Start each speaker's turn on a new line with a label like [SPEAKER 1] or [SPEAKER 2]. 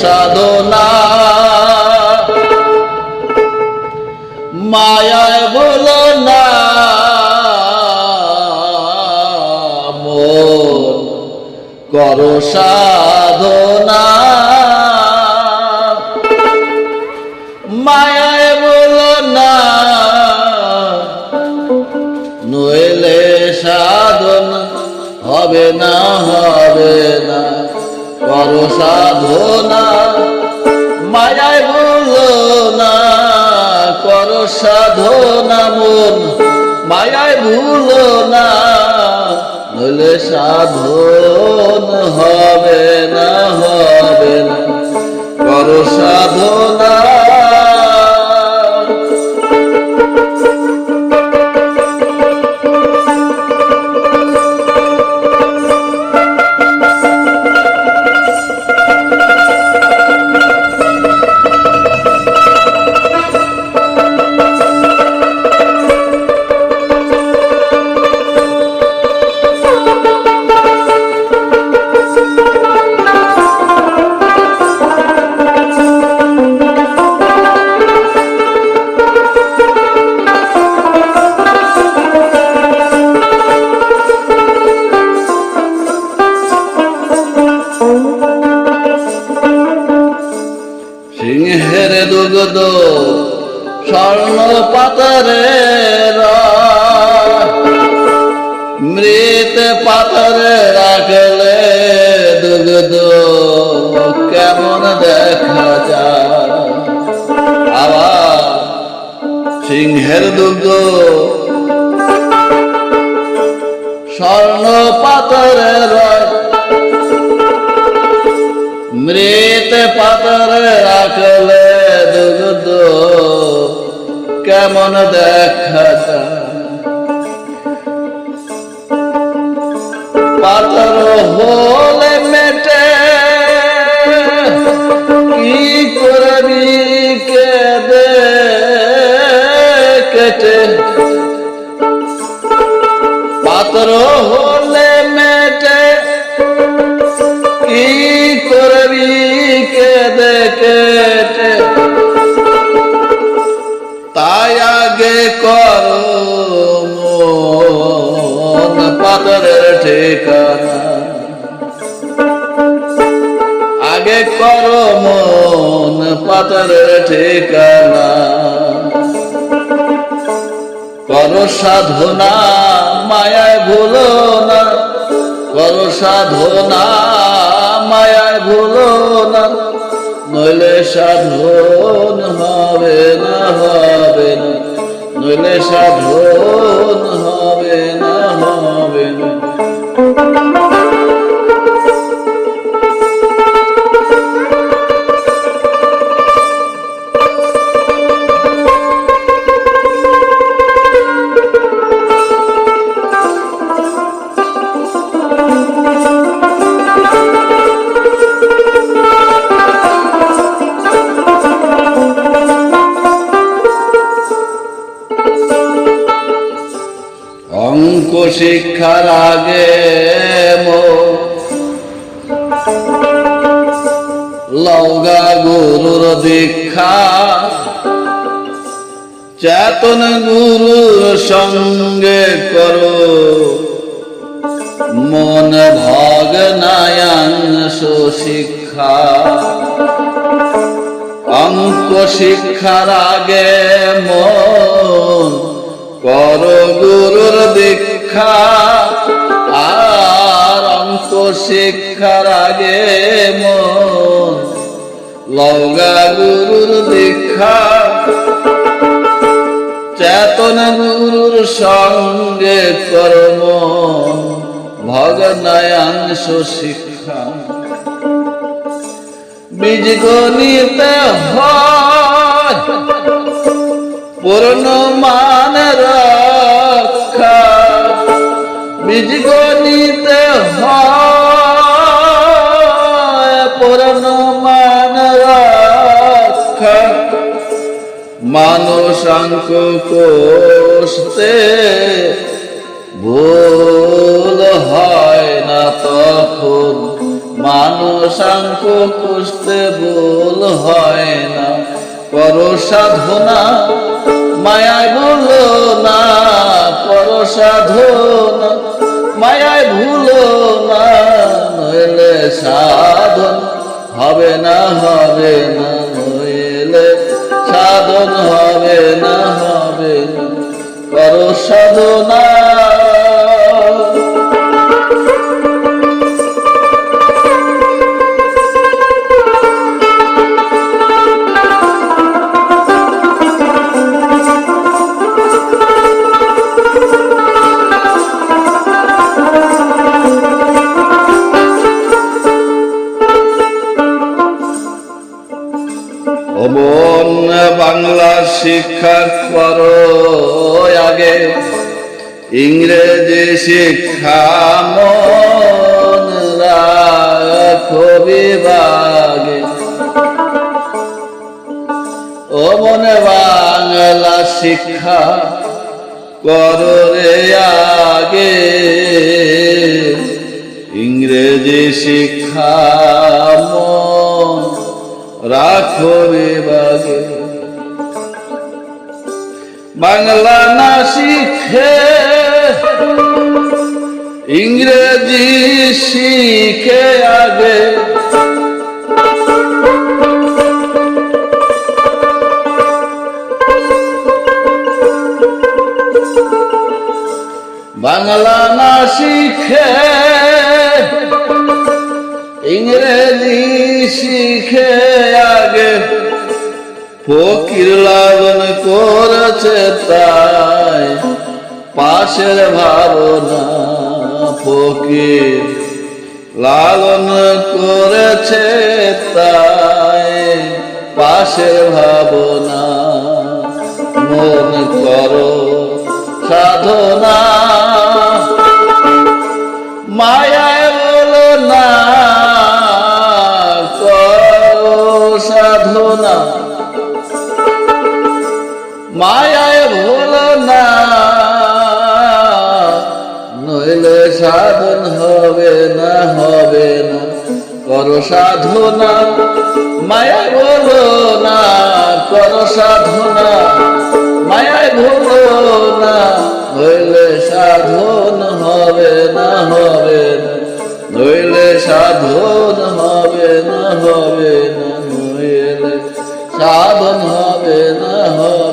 [SPEAKER 1] সাধনা। মায়ায় বলো না মন, করো সাধনা। মায়ায় বলো না নইলে সাধনা হবে না হবে না। করো সাধনা মায়ায় বলো না, করো সাধনা মন, মায়ায় ভুলো না নইলে সাধন হবে না হবে না, করো সাধনা দুগ্ধ স্বর্ণ পাতরে মৃত পাতরে রাখলে দুগ্ধ কেমন দেখা যায়? সিংহের দুগ্ধ স্বর্ণ পাতরে রয় মৃত পাতরে রাখলে কেমন দেখা পাতর হলে মেটে কি করবি কেদে কেটে? পাতর হলে কর পাতরের ঠিকানা। আগে কর মন পাতরের ঠিকানা। কর সাধনা মায়ায় ভুলো না। কর সাধনা মায়ায় ভুলো না। নইলে সাধন হবে না হবে না। নইলে সাধন হবে না হবে না আগে মো লৌগা গুরুর দীক্ষা, চেতন গুরুর সঙ্গে করো। মন ভগনায়াংশ শিক্ষা অঙ্ক শিক্ষার আগে মন কর গুরুর দীক্ষা আর অঙ্ক শিক্ষার আগে মন। লৌগা গুরুর দীক্ষা, চেতন গুরুর সঙ্গে কর্ম ভগনায়াংশ শিক্ষা। বীজ গণিতে হয়, পূর্ণ মান রক্ষা বীজ গণিতে হয় পূর্ণ রক্ষা মানুষাঙ্ক কোষতে ভুল হয় না তখন। মানসাঙ্ক কুস্তে ভুল হয় না। পর সাধনা, মায়ায় ভুলো না পর সাধনা। মায়ায় ভুলো না, নইলে সাধন হবে না হবে না, নইলে সাধন হবে না হবে না। পর সাধনা অমন বাংলা শিক্ষা করো আগে ইংরেজি শিক্ষা মন বিভাগে। ও মনে বাংলা শিক্ষা করো আগে। ইংরেজি শিক্ষা মন রাখো বিভাগে বাংলা না শিখে ইংরেজি শিখে আগে। বাংলা না শিখে ইংরেজি শিখে আগে ফকির লালন করেছে তাই পাশের ভাবনা ফকির লালন করেছে তাই পাশের ভাবনা মায়ায় ভুলো না। নইলে সাধন হবে না হবে না। করো সাধনা মায়ায় বলো না, করো সাধনা মায়ায় ভুলো না। নইলে সাধন হবে না হবে না। নইলে সাধন হবে না হবে না। নইলে সাধন হবে না, হবে